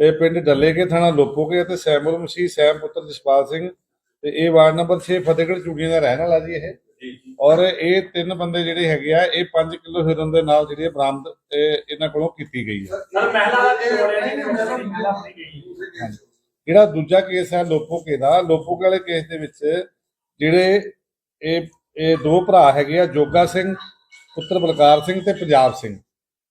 ਇਹ ਪਿੰਡ ਡੱਲੇਕੇ ਥਾਣਾ ਲੋਪੋਕੇ ਅਤੇ ਸੈਮੁਲ ਮਸੀਹ ਸੈਮ ਪੁੱਤਰ ਜਸਪਾਲ ਸਿੰਘ ਤੇ ਇਹ ਵਾਰਡ ਨੰਬਰ 6 ਫਤਿਹਗੜ੍ਹ ਚੂੜੀਆਂ ਦਾ ਰਹਿਣ ਵਾਲਾ ਜੀ ਇਹ। ਔਰ ਇਹ ਤਿੰਨ ਬੰਦੇ ਜਿਹੜੇ ਹੈਗੇ ਆ ਇਹ 5 ਕਿਲੋ ਹੀਰਨ ਦੇ ਨਾਲ ਜਿਹੜੀ ਬਰਾਮਦ ਇਹ ਇਹਨਾਂ ਕੋਲੋਂ ਕੀਤੀ ਗਈ ਹੈ ਸਰ ਮਹਿਲਾ ਦਾ ਕੇਸ ਹੋਇਆ ਜੀ ਮਹਿਲਾ ਆਪਣੀ ਗਈ। ਜਿਹੜਾ ਦੂਜਾ ਕੇਸ ਹੈ ਲੋਪੋਕੇ ਦਾ ਲੋਪੋਕੇ ਵਾਲੇ ਕੇਸ ਦੇ ਵਿੱਚ ਜਿਹੜੇ ਇਹ ਇਹ ਦੋ ਭਰਾ ਹੈਗੇ ਆ ਜੋਗਾ ਸਿੰਘ ਪੁੱਤਰ ਬਲਕਾਰ ਸਿੰਘ ਤੇ ਪੰਜਾਬ ਸਿੰਘ।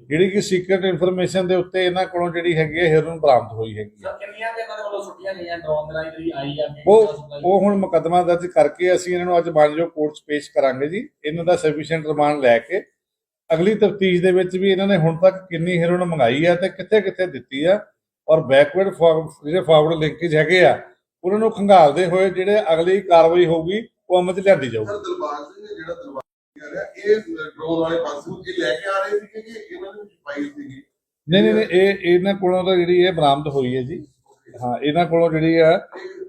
ਜਿਹੜੀ ਕਿ ਸੀਕ੍ਰੀਟ ਇਨਫੋਰਮੇਸ਼ਨ ਦੇ ਉੱਤੇ ਇਹਨਾਂ ਕੋਲੋਂ ਜਿਹੜੀ ਹੈਗੀ ਹੈ ਹੀਰੋਇਨ ਬਰਾਮਦ ਹੋਈ ਹੈਗੀ ਸਰ ਕਿੰਨੀਆਂ ਦੇ ਇਹਨਾਂ ਦੇ ਵੱਲੋਂ ਛੁੱਟੀਆਂ ਗਈਆਂ? ਡਰੋਨ ਦੇ ਰਾਹੀਂ ਜਿਹੜੀ ਆਈ ਆ ਉਹ ਉਹ ਹੁਣ ਮੁਕੱਦਮਾ ਦਰਜ ਕਰਕੇ ਅਸੀਂ ਇਹਨਾਂ ਨੂੰ ਅੱਜ ਮਾਨਯੋਗ ਕੋਰਟ 'ਚ ਪੇਸ਼ ਕਰਾਂਗੇ ਜੀ। ਇਹਨਾਂ ਦਾ ਸਫੀਸ਼ੀਐਂਟ ਰਿਮਾਂਡ ਲੈ ਕੇ। ਅਗਲੀ ਤਫਤੀਸ਼ ਦੇ ਵਿੱਚ ਵੀ ਇਹਨਾਂ ਨੇ ਹੁਣ ਤੱਕ ਕਿੰਨੀ ਹੀਰੋਇਨ ਮੰਗਾਈ ਹੈ ਤੇ ਕਿੱਥੇ ਕਿੱਥੇ ਦਿੱਤੀ ਆ ਔਰ ਬੈਕਵਰਡ ਜਿਹੜੇ ਫਾਰਵਰਡ ਲਿੰਕੇਜ ਹੈਗੇ ਆ ਉਹਨਾਂ ਨੂੰ ਖੰਗਾਲਦੇ ਹੋਏ ਜਿਹੜੇ ਅਗਲੀ ਕਾਰਵਾਈ ਹੋਊਗੀ ਉਹ ਅਮਲ 'ਚ ਲਿਆਂਦੀ ਜਾਊਗੀ। ਸਰ ਦਿਲਬਾਗ ਸਿੰਘ ਨੇ ਜਿਹੜਾ ਦਿਲਬਾਗ ਕਹਿ ਰਿਹਾ। ਇਹ ਡਰੋਨ ਵਾਲੇ ਪਾਸੇ ਨੂੰ ਇਹ ਲੈ ਕੇ ਆ ਰਹੇ ਸੀਗੇ ਕਿ ਇਹਨਾਂ ਦੇ ਵਿੱਚ ਫਾਈਲ ਸੀਗੀ? ਨਹੀਂ ਨਹੀਂ ਨਹੀਂ, ਇਹ ਇਹਨਾਂ ਕੋਲੋਂ ਤਾਂ ਜਿਹੜੀ ਇਹ ਬਰਾਮਦ ਹੋਈ ਹੈ ਜੀ। ਹਾਂ ਇਹਨਾਂ ਕੋਲੋਂ ਜਿਹੜੀ ਆ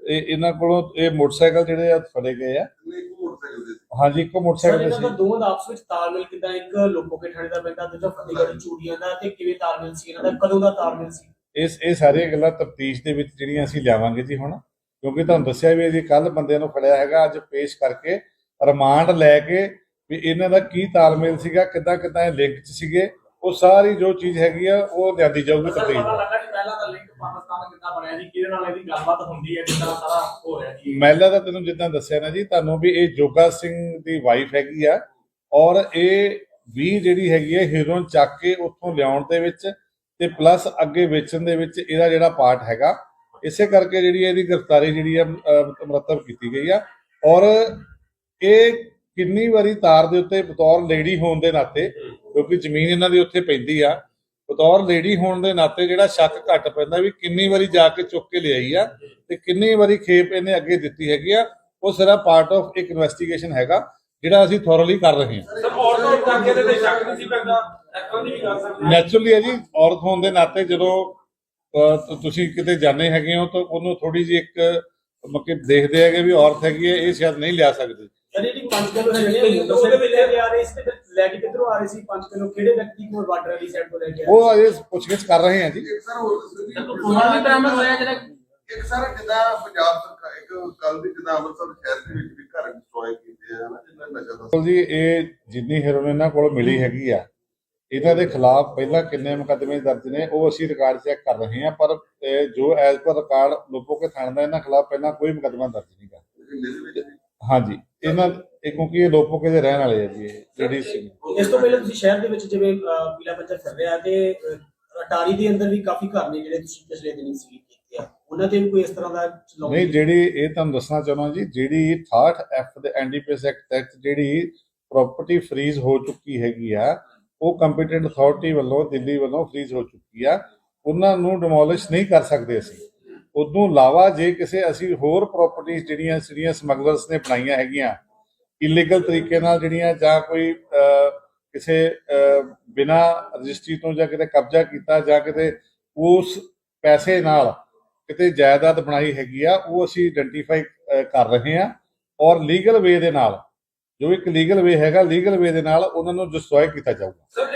ਇਹ ਇਹਨਾਂ ਕੋਲੋਂ ਇਹ ਮੋਟਰਸਾਈਕਲ ਜਿਹੜੇ ਆ ਫੜੇ ਗਏ ਆ। ਨੇ ਇੱਕ ਮੋਟਰਸਾਈਕਲ ਦੇ ਸੀ। ਹਾਂਜੀ ਇੱਕੋ ਸਰ ਮੋਟਰਸਾਈਕਲ ਇਹਨਾਂ ਦਾ ਸੀ। ਦੋਵਾਂ ਦਾ ਆਪਸ ਵਿੱਚ ਤਾਲਮੇਲ ਕਿਦਾਂ? ਇੱਕ ਲੋਕੋ ਕੇ ਥਾਣੇ ਦਾ ਪੈਂਦਾ ਦੂਜਾ ਫਤਿਹਗੜ੍ਹ ਚੂੜੀਆਂ ਦਾ ਤੇ ਕਿਵੇਂ ਤਾਲਮੇਲ ਸੀ ਇਹਨਾਂ ਦਾ? ਕਦੋਂ ਦਾ ਤਾਲਮੇਲ ਸੀ? ਇਸ ਇਹ ਸਾਰੀਆਂ ਗੱਲਾਂ ਤਫਤੀਸ਼ ਦੇ ਵਿੱਚ ਜਿਹੜੀਆਂ ਅਸੀਂ ਲਿਆਵਾਂਗੇ ਜੀ ਹੁਣ। ਕਿਉਂਕਿ ਤੁਹਾਨੂੰ ਦੱਸਿਆ ਵੀ ਜੀ ਕੱਲ ਬੰਦਿਆਂ ਨੂੰ ਫੜਿਆ ਹੈਗਾ ਅੱਜ ਪੇਸ਼ ਕਰਕੇ ਰਿਮਾਂਡ ਲੈ ਕੇ ਵੀ ਇਹਨਾਂ ਦਾ ਕੀ ਤਾਲਮੇਲ ਸੀਗਾ ਕਿੱਦਾਂ ਕਿੱਦਾਂ ਇਹ ਲਿੰਕ 'ਚ ਸੀਗੇ ਉਹ ਸਾਰੀ ਜੋ ਚੀਜ਼ ਹੈਗੀ ਆ ਉਹ ਲਿਆਂਦੀ ਜਾਊਗੀ ਸਰ ਤਫਤੀਸ਼ ਪਤਾ ਲੱਗਾ ਕਿ ਪਹਿਲਾਂ ਦਾ ਲਿੰਕ ਪਾਕਿਸਤਾਨ ਨਾਲ ਕਿੱਦਾਂ ਬਣਿਆ ਜੀ ਕਿਹਦੇ ਨਾਲ ਇਹਦੀ ਗੱਲਬਾਤ ਹੁੰਦੀ ਹੈ ਕਿੱਦਾਂ ਸਾਰਾ ਹੋ ਰਿਹਾ ਜੀ? ਮਹਿਲਾ ਦਾ ਤੈਨੂੰ ਜਿੱਦਾਂ ਦੱਸਿਆ ਨਾ ਜੀ ਤੁਹਾਨੂੰ ਵੀ ਇਹ ਜੋਗਾ ਸਿੰਘ ਦੀ ਵਾਈਫ ਹੈਗੀ ਆ ਔਰ ਇਹ ਵੀ ਜਿਹੜੀ ਹੈਗੀ ਹੈ ਹੀਰੋਨ ਚੱਕ ਕੇ ਉੱਥੋਂ ਲਿਆਉਣ ਦੇ ਵਿੱਚ ਤੇ ਪਲੱਸ ਅੱਗੇ ਵੇਚਣ ਦੇ ਵਿੱਚ ਇਹਦਾ ਜਿਹੜਾ ਪਾਰਟ ਹੈਗਾ ਇਸੇ ਕਰਕੇ ਜਿਹੜੀ ਇਹਦੀ ਗ੍ਰਿਫਤਾਰੀ ਜਿਹੜੀ ਆ ਮੁਰੱਤਬ ਕੀਤੀ ਗਈ ਆ ਔਰ ਇਹ ਕਿੰਨੀ ਵਾਰੀ ਤਾਰ ਦੇ ਉੱਤੇ ਬਤੌਰ ਲੇਡੀ ਹੋਣ ਦੇ ਨਾਤੇ ਕਿਉਂਕਿ ਜ਼ਮੀਨ ਇਹਨਾਂ ਦੀ ਉੱਥੇ ਪੈਂਦੀ ਆ ਬਤੌਰ ਲੇਡੀ ਹੋਣ ਦੇ ਨਾਤੇ ਜਿਹੜਾ ਸ਼ੱਕ ਘੱਟ ਪੈਂਦਾ ਵੀ ਕਿੰਨੀ ਵਾਰੀ ਜਾ ਕੇ ਚੁੱਕ ਕੇ ਲਿਆਈ ਆ ਤੇ ਕਿੰਨੀ ਵਾਰੀ ਖੇਪ ਇਹਨੇ ਅੱਗੇ ਦਿੱਤੀ ਹੈਗੀ ਆ ਉਹ ਸਾਰਾ ਪਾਰਟ ਆਫ ਇੱਕ ਇਨਵੈਸਟੀਗੇਸ਼ਨ ਹੈਗਾ ਜਿਹੜਾ ਅਸੀਂ ਥੋਰਲੀ ਕਰ ਰਹੇ ਹਾਂ। ਸਰ ਔਰਤਾਂ ਦਾ ਕਿਹਦੇ ਤੇ ਸ਼ੱਕ ਨਹੀਂ ਸੀ ਪੈਂਦਾ ਨੈਚੁਰਲੀ ਹੈ ਜੀ ਔਰਤ ਹੋਣ ਦੇ ਨਾਤੇ ਜਦੋਂ ਤੁਸੀਂ ਕਿਤੇ ਜਾਣੇ ਹੈਗੇ ਹੋ ਤਾਂ ਉਹਨੂੰ ਥੋੜੀ ਜਿਹੀ ਇੱਕ ਮੱਕੇ ਦੇਖਦੇ ਹੈਗੇ ਵੀ ਔਰਤ ਹੈਗੀ ਹੈ ਇਹ ਸ਼ਾਇਦ ਨਹੀਂ ਲਿਆ ਸਕਦੀ। ਸਰ ਜਿਹੜੀ 5 ਕਿਲੋ ਜਿਹੜੀ ਉਹਦੇ ਵਿੱਚ ਲੈ ਕੇ ਆ ਰਹੇ ਸੀ ਤੇ ਲੈ ਕੇ ਕਿੱਧਰੋਂ ਆ ਰਹੇ ਸੀ? 5 ਕਿਲੋ ਕਿਹੜੇ ਵਿਅਕਤੀ ਕੋਲ ਬਾਰਡਰ ਵਾਲੀ ਸਾਈਡ ਤੋਂ ਲੈ ਕੇ ਆ ਰਹੇ ਉਹ ਅਜੇ ਪੁੱਛਗਿੱਛ ਕਰ ਰਹੇ ਹਾਂ ਜੀ। ਇੱਕ ਸਰ ਹੋਰ ਦੱਸੋ ਜੀ। ਵੀ ਬਰਾਮਦ ਹੋਇਆ ਜਿਹੜਾ ਇੱਕ ਸਰ ਜਿੱਦਾਂ ਪੰਜਾਬ ਸਰਕਾਰ ਇੱਕ ਕੱਲ ਦੀ ਜਿੱਦਾਂ ਅੰਮ੍ਰਿਤਸਰ ਸ਼ਹਿਰ ਦੇ ਵਿੱਚ ਵੀ ਘਰ ਡਿਸਟਰੋਏ ਕੀਤੇ ਆ ਨਾ ਜਿੰਨਾ ਨਸ਼ਾ ਦਾ ਬਿਲਕੁਲ ਜੀ ਇਹ ਜਿੰਨੀ ਹੈਰੋਇਨ ਇਹਨਾਂ ਕੋਲ ਮਿਲੀ ਹੈਗੀ ਆ ਇਹਨਾਂ ਦੇ ਖਿਲਾਫ ਪਹਿਲਾਂ ਕਿੰਨੇ ਮੁਕੱਦਮੇ ਦਰਜ ਨੇ ਉਹ ਅਸੀਂ ਰਿਕਾਰਡ ਚੈੱਕ ਕਰ ਰਹੇ ਹਾਂ ਪਰ ਇਹ ਜੋ ਐਜ਼ ਪਰ ਰਿਕਾਰਡ ਲੋਕੋ ਕੇ ਥਾਣੇ ਦਾ ਇਹਨਾਂ ਖਿਲਾਫ ਪਹਿਲਾਂ ਕੋਈ ਮੁਕੱਦਮਾ ਦਰਜ ਨਹੀਂ ਵੀ। ਹਾਂਜੀ। ਇਹਨਾਂ ਇਹ ਕਿਉਂਕਿ ਇਹ ਲੋਕੋ ਦੇ ਰਹਿਣ ਵਾਲੇ ਆ ਜੀ ਜਿਹੜੀ ਸੀ। ਇਸ ਤੋਂ ਪਹਿਲਾਂ ਤੁਸੀਂ ਸ਼ਹਿਰ ਦੇ ਵਿੱਚ ਜਿਵੇਂ ਅਹ, ਪੀਲਾ ਬੱਚਾ ਫਿਰ ਰਿਹਾ ਤੇ ਅਹ, ਅਟਾਰੀ ਦੇ ਅੰਦਰ ਵੀ ਕਾਫੀ ਘਰ ਨੇ ਜਿਹੜੇ ਤੁਸੀਂ ਪਿਛਲੇ ਦਿਨੀ ਸੀ ਕੀਤੇ ਆ। ਉਹਨਾਂ ਤੇ ਵੀ ਕੋਈ ਇਸ ਤਰ੍ਹਾਂ ਦਾ ਚਲਾਉਣ ਨਹੀਂ ਜਿਹੜੀ ਇਹ ਤੁਹਾਨੂੰ ਦੱਸਣਾ ਚਾਹੁੰਦਾ ਜੀ ਜਿਹੜੀ 68 ਐਫ ਦੇ ਐਨਡੀਪੀਐਸ ਐਕਟ ਤਹਿਤ ਜਿਹੜੀ ਪ੍ਰਾਪਰਟੀ ਫਰੀਜ਼ ਹੋ ਚੁੱਕੀ ਹੈਗੀ ਆ ਉਹ ਕੰਪੀਟੈਂਟ ਅਥਾਰਟੀ ਵੱਲੋਂ ਦਿੱਲੀ ਵੱਲੋਂ ਫਰੀਜ਼ ਹੋ ਚੁੱਕੀ ਆ। ਉਹਨਾਂ ਨੂੰ ਡਿਮੋਲਿਸ਼ ਨਹੀਂ ਕਰ ਸਕਦੇ ਅਸੀਂ। ਉਦੋਂ ਇਲਾਵਾ ਜੇ ਕਿਸੇ ਅਸੀਂ ਹੋਰ ਪ੍ਰਾਪਰਟੀਆਂ ਜਿਹੜੀਆਂ ਜਿਹੜੀਆਂ ਸਮਗਲਰਸ ਨੇ ਬਣਾਈਆਂ ਹੈਗੀਆਂ ਇਲੀਗਲ ਤਰੀਕੇ ਨਾਲ ਜਿਹੜੀਆਂ ਜਾਂ ਕੋਈ ਕਿਸੇ ਬਿਨਾ ਰਜਿਸਟਰੀ ਤੋਂ ਜਾਂ ਕਿਤੇ ਕਬਜ਼ਾ ਕੀਤਾ ਜਾਂ ਕਿਤੇ ਉਸ ਪੈਸੇ ਨਾਲ ਕਿਤੇ ਜਾਇਦਾਦ ਬਣਾਈ ਹੈਗੀ ਆ, ਉਹ ਅਸੀਂ ਆਇਡੈਂਟੀਫਾਈ ਕਰ ਰਹੇ ਹਾਂ ਔਰ ਲੀਗਲ ਵੇ ਦੇ ਨਾਲ, ਜੋ ਇੱਕ ਲੀਗਲ ਵੇ ਹੈਗਾ ਲੀਗਲ ਵੇ ਦੇ ਨਾਲ ਉਹਨਾਂ ਨੂੰ ਡਿਸਟਰੋਏ ਕੀਤਾ ਜਾਊਗਾ।